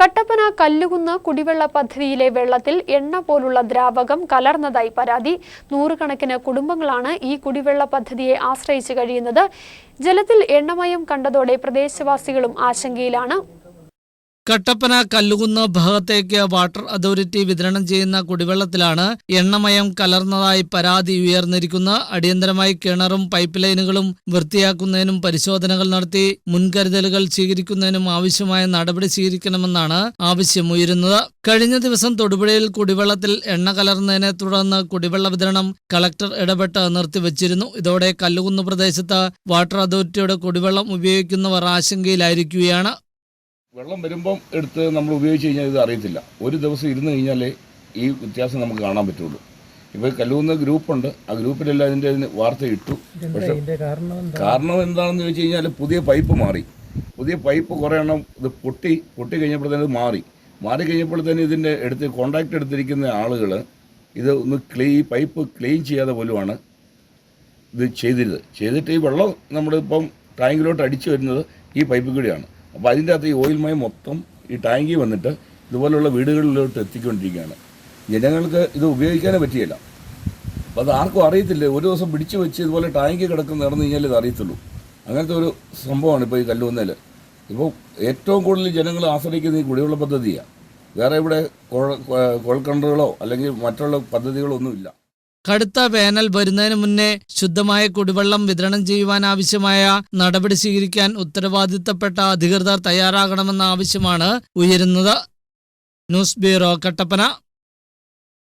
കട്ടപ്പന കല്ലുകുന്ന് കുടിവെള്ള പദ്ധതിയിലെ വെള്ളത്തിൽ എണ്ണ പോലുള്ള ദ്രാവകം കലർന്നതായി പരാതി. നൂറുകണക്കിന് കുടുംബങ്ങളാണ് ഈ കുടിവെള്ള പദ്ധതിയെ ആശ്രയിച്ച് കഴിയുന്നത്. ജലത്തിൽ എണ്ണമയം കണ്ടതോടെ പ്രദേശവാസികളും ആശങ്കയിലാണ്. കട്ടപ്പന കല്ലുകുന്ന് ഭാഗത്തേക്ക് വാട്ടർ അതോറിറ്റി വിതരണം ചെയ്യുന്ന കുടിവെള്ളത്തിലാണ് എണ്ണമയം കലർന്നതായി പരാതി ഉയർന്നിരിക്കുന്ന അടിയന്തരമായി കിണറും പൈപ്പ് ലൈനുകളും വൃത്തിയാക്കുന്നതിനും പരിശോധനകൾ നടത്തി മുൻകരുതലുകൾ സ്വീകരിക്കുന്നതിനും ആവശ്യമായ നടപടി സ്വീകരിക്കണമെന്നാണ് ആവശ്യമുയരുന്നത്. കഴിഞ്ഞ ദിവസം തൊടുപുഴയിൽ കുടിവെള്ളത്തിൽ എണ്ണ കലർന്നതിനെ തുടർന്ന് കുടിവെള്ള വിതരണം കളക്ടർ ഇടപെട്ട് നിർത്തിവച്ചിരുന്നു. ഇതോടെ കല്ലുകുന്ന് പ്രദേശത്ത് വാട്ടർ അതോറിറ്റിയുടെ കുടിവെള്ളം ഉപയോഗിക്കുന്നവർ ആശങ്കയിലായിരിക്കുകയാണ്. വെള്ളം വരുമ്പം എടുത്ത് നമ്മൾ ഉപയോഗിച്ച് കഴിഞ്ഞാൽ ഇത് അറിയത്തില്ല. ഒരു ദിവസം ഇരുന്ന് കഴിഞ്ഞാലേ ഈ വ്യത്യാസം നമുക്ക് കാണാൻ പറ്റുള്ളൂ. ഇപ്പോൾ കല്ലുകുന്ന ഗ്രൂപ്പുണ്ട്. ആ ഗ്രൂപ്പിലെല്ലാം ഇതിന്റെ അതിന് വാർത്ത ഇട്ടു പക്ഷേ കാരണം എന്താണെന്ന് ചോദിച്ചു കഴിഞ്ഞാൽ പുതിയ പൈപ്പ് മാറി. പുതിയ പൈപ്പ് കുറേ എണ്ണം ഇത് പൊട്ടി പൊട്ടി കഴിഞ്ഞപ്പോഴത്തേന് ഇത് മാറി. മാറി കഴിഞ്ഞപ്പോഴത്തേന് ഇതിന്റെ എടുത്ത് കോണ്ടാക്ട് എടുത്തിരിക്കുന്ന ആളുകൾ ഇത് ഒന്ന് ക്ലീ ഈ പൈപ്പ് ക്ലീൻ ചെയ്യാതെ പോലുമാണ് ഇത് ചെയ്തിരുന്നത്. ചെയ്തിട്ട് ഈ വെള്ളം നമ്മളിപ്പം ടാങ്കിലോട്ട് അടിച്ചു വരുന്നത് ഈ പൈപ്പിൽ കൂടിയാണ്. അപ്പോൾ അതിന്റെ അകത്ത് ഈ ഓയിൽ മയം മൊത്തം ഈ ടാങ്കി വന്നിട്ട് ഇതുപോലുള്ള വീടുകളിലോട്ട് എത്തിക്കൊണ്ടിരിക്കുകയാണ്. ജനങ്ങൾക്ക് ഇത് ഉപയോഗിക്കാനേ പറ്റിയില്ല. അപ്പോൾ അത് ആർക്കും അറിയത്തില്ല. ഒരു ദിവസം പിടിച്ചു വെച്ച് ഇതുപോലെ ടാങ്കി കിടക്കുന്ന നടന്നു കഴിഞ്ഞാൽ ഇത് അറിയത്തുള്ളൂ. അങ്ങനത്തെ ഒരു സംഭവമാണ് ഇപ്പോൾ ഈ കല്ലുവന്നേൽ ഇപ്പോൾ ഏറ്റവും കൂടുതൽ ജനങ്ങൾ ആശ്രയിക്കുന്ന ഈ കുടിവെള്ള പദ്ധതിയാണ് വേറെ ഇവിടെ കുഴൽ കിണറുകളോ അല്ലെങ്കിൽ മറ്റുള്ള പദ്ധതികളോ ഒന്നുമില്ല. കടുത്ത വേനൽ വരുന്നതിന് മുന്നേ ശുദ്ധമായ കുടിവെള്ളം വിതരണം ചെയ്യുവാൻ ആവശ്യമായ നടപടി സ്വീകരിക്കാൻ ഉത്തരവാദിത്തപ്പെട്ട അധികൃതർ തയ്യാറാകണമെന്ന ആവശ്യമാണ് ഉയരുന്നത്. News bureau Kattappana.